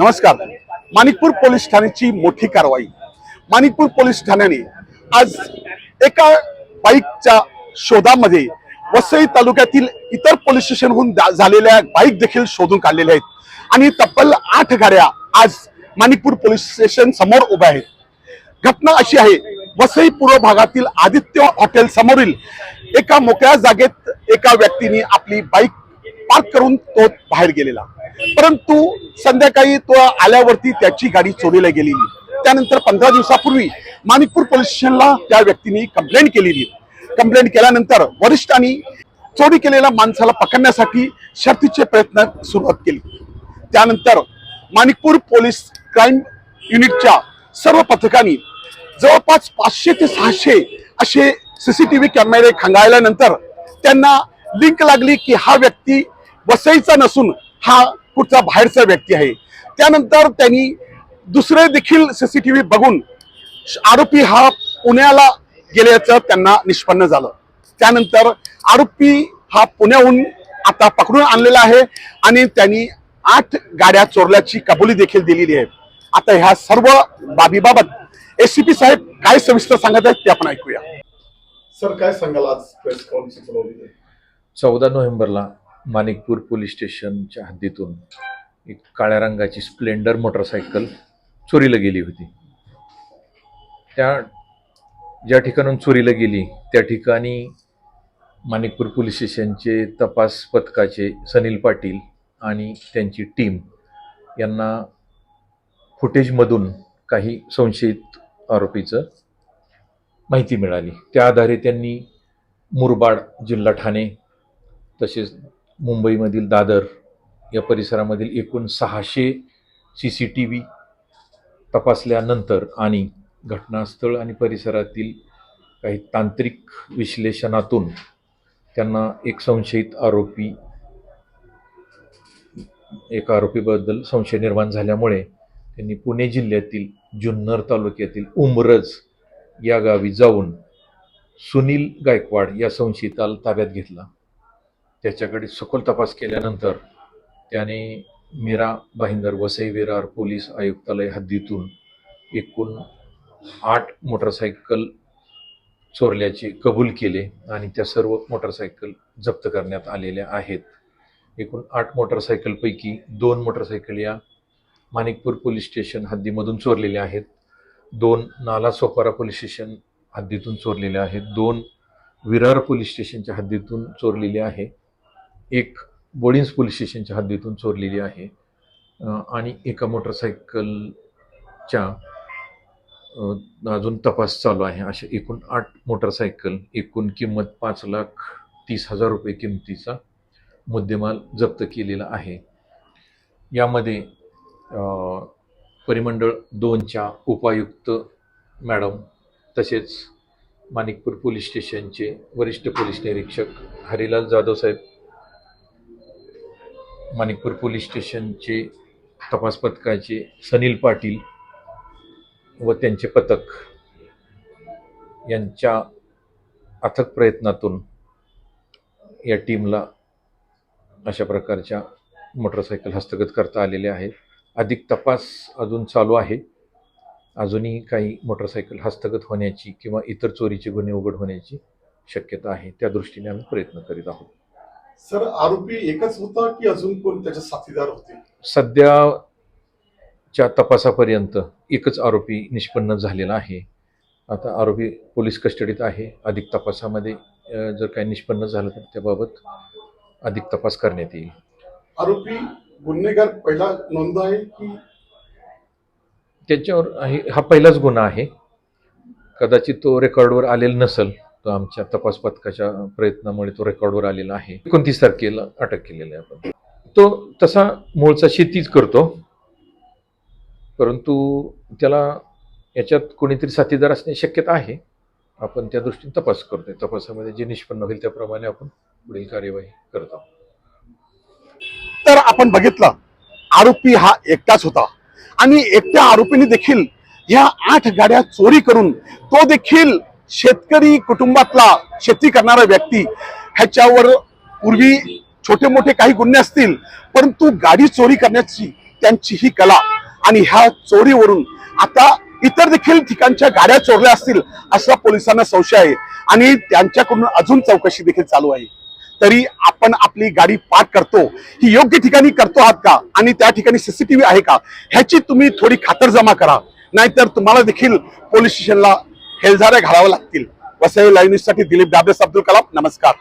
नमस्कार. माणिकपूर पोलीस ठाण्याची मोठी कारवाई. माणिकपूर पोलीस ठाण्याने आज एका बाईकच्या शोधामध्ये वसई तालुक्यातील इतर पोलीस स्टेशनहून झालेल्या बाईक देखील शोधून काढलेल्या आहेत. आणि तब्बल आठ गाड्या आज माणिकपूर पोलीस स्टेशन समोर उभ्या आहेत. घटना अशी आहे वसई पूर्व भागातील आदित्य हॉटेल समोरील एका मोकळ्या जागेत एका व्यक्तीने आपली बाईक पार्क करून तो बाहेर गेलेला. परंतु संध्याकाळी तो आल्यावरती त्याची गाडी चोरीला गेलेली. त्यानंतर पंधरा दिवसापूर्वी माणिकपूर पोलीस स्टेशनला त्या व्यक्तीने कंप्लेंट केलेली. कंप्लेंट केल्यानंतर वरिष्ठांनी चोरी केलेल्या माणसाला पकडण्यासाठी शर्थीचे प्रयत्न सुरुवात केली. त्यानंतर माणिकपूर पोलीस क्राईम युनिटच्या सर्व पथकांनी जवळपास पाचशे ते सहाशे असे सीसीटीव्ही कॅमेरे खंगाळल्यानंतर त्यांना लिंक लागली की हा व्यक्ती वसईचा नसून हा कुठचा बाहेरचा व्यक्ती आहे. त्यानंतर त्यांनी दुसरे देखील सीसीटीव्ही बघून आरोपी हा पुण्याला गेल्याचं त्यांना निष्पन्न झालं. त्यानंतर आरोपी हा पुण्याहून आता पकडून आणलेला आहे आणि त्यांनी आठ गाड्या चोरल्याची कबुली देखील दिलेली आहे. आता ह्या सर्व बाबीबाबत एसीपी साहेब काय सविस्तर सांगत आहेत ते आपण ऐकूया. सर काय सांगाल आज प्रेस कॉन्फरन्स? चौदा नोव्हेंबरला माणिकपूर पोलीस स्टेशनच्या हद्दीतून एक काळ्या रंगाची स्प्लेंडर मोटरसायकल चोरीला गेली होती. त्या ज्या ठिकाणून चोरीला गेली त्या ठिकाणी माणिकपूर पोलीस स्टेशनचे तपास पथकाचे सनील पाटील आणि त्यांची टीम यांना फुटेजमधून काही संशयित आरोपीचं माहिती मिळाली. त्या आधारे त्यांनी मुरबाड जिल्हा ठाणे तसेच मुंबईमधील दादर या परिसरामधील एकूण सहाशे सी सी टी व्ही तपासल्यानंतर आणि घटनास्थळ आणि परिसरातील काही तांत्रिक विश्लेषणातून त्यांना एक संशयित आरोपी एका आरोपीबद्दल संशय निर्माण झाल्यामुळे त्यांनी पुणे जिल्ह्यातील जुन्नर तालुक्यातील उमरज या गावी जाऊन सुनील गायकवाड या संशयिताला ताब्यात घेतला. त्याच्याकडे सखोल तपास केल्यानंतर त्याने मीरा भाईंदर वसई विरार पोलीस आयुक्तालय हद्दीतून एकूण आठ मोटरसायकल चोरल्याचे कबूल केले आणि त्या सर्व मोटरसायकल जप्त करण्यात आलेल्या आहेत. एकूण आठ मोटरसायकलपैकी दोन मोटरसायकल या माणिकपूर पोलीस स्टेशन हद्दीमधून चोरलेल्या आहेत. दोन नाला सोपारा पोलीस स्टेशन हद्दीतून चोरलेल्या आहेत. दोन विरार पोलीस स्टेशनच्या हद्दीतून चोरलेली आहे. एक बोळिन्स पोलीस स्टेशनच्या हद्दीतून चोरलेली आहे. आणि एका मोटरसायकलच्या अजून तपास चालू आहे. असे एकूण आठ मोटरसायकल एकूण किंमत पाच लाख तीस हजार रुपये किमतीचा मुद्देमाल जप्त केलेला आहे. यामध्ये परिमंडळ दोनच्या उपायुक्त मॅडम तसेच माणिकपूर पोलीस स्टेशनचे वरिष्ठ पोलीस निरीक्षक हरिलाल जाधव साहेब माणिकपूर पोलीस स्टेशनचे तपास पथकाचे सनील पाटील व त्यांचे पथक यांच्या अथक प्रयत्नातून या टीमला अशा प्रकारच्या मोटरसायकल हस्तगत करता आलेल्या आहेत. अधिक तपास अजून चालू आहे. अजूनही काही मोटरसायकल हस्तगत होण्याची किंवा इतर चोरीचे गुन्हे उघड होण्याची शक्यता आहे. त्या दृष्टीने आम्ही प्रयत्न करीत आहोत. सर आरोपी एकच होता की अजून कोण त्याचे साथीदार होते? सध्याच्या तपासापर्यंत एकच आरोपी निष्पन्न झालेला आहे. आता आरोपी पोलीस कस्टडीत आहे. अधिक तपासामध्ये जर काही निष्पन्न झालं तर त्याबाबत अधिक तपास करण्यात येईल. आरोपी गुन्हेगार पहिला नोंद आहे की? त्याच्यावर आहे हा पहिलाच गुन्हा आहे. कदाचित तो रेकॉर्डवर आलेला नसेल. तो आमच्या तपास पथकाच्या प्रयत्नामुळे तो रेकॉर्डवर आलेला आहे. एकोणतीस तारखेला अटक केलेला आहे आपण. तो तसा मूळचा शेतीच करतो. परंतु त्याला याच्यात कोणीतरी साथीदार असण्याची शक्यता आहे. आपण त्या दृष्टीने तपास करतोय. तपासामध्ये जे निष्पन्न होईल त्याप्रमाणे आपण पुढील कार्यवाही करत आहोत. तर आपण बघितलं आरोपी हा एकटाच होता. आणि एकट्या आरोपीने देखील ह्या आठ गाड्या चोरी करून तो देखील शेतकरी कुटुंबातला शेती करणारा व्यक्ती ह्याच्यावर पूर्वी छोटे मोठे काही गुन्हे असतील परंतु गाडी चोरी करण्याची त्यांची ही कला आणि ह्या चोरीवरून आता इतर देखील ठिकाणच्या गाड्या चोरल्या असतील असा पोलिसांना संशय आहे आणि त्यांच्याकडून अजून चौकशी देखील चालू आहे. तरी आपण आपली गाडी पार्क करतो ही योग्य ठिकाणी करतो आहात का? आणि त्या ठिकाणी सीसीटीव्ही आहे का? ह्याची तुम्ही थोडी खातरजमा करा. नाहीतर तुम्हाला देखील पोलीस स्टेशनला हेलझाऱ्या घालाव्या लागतील. वसई लाईव्ह दिलीप डाबरेस अब्दुल कलाम नमस्कार.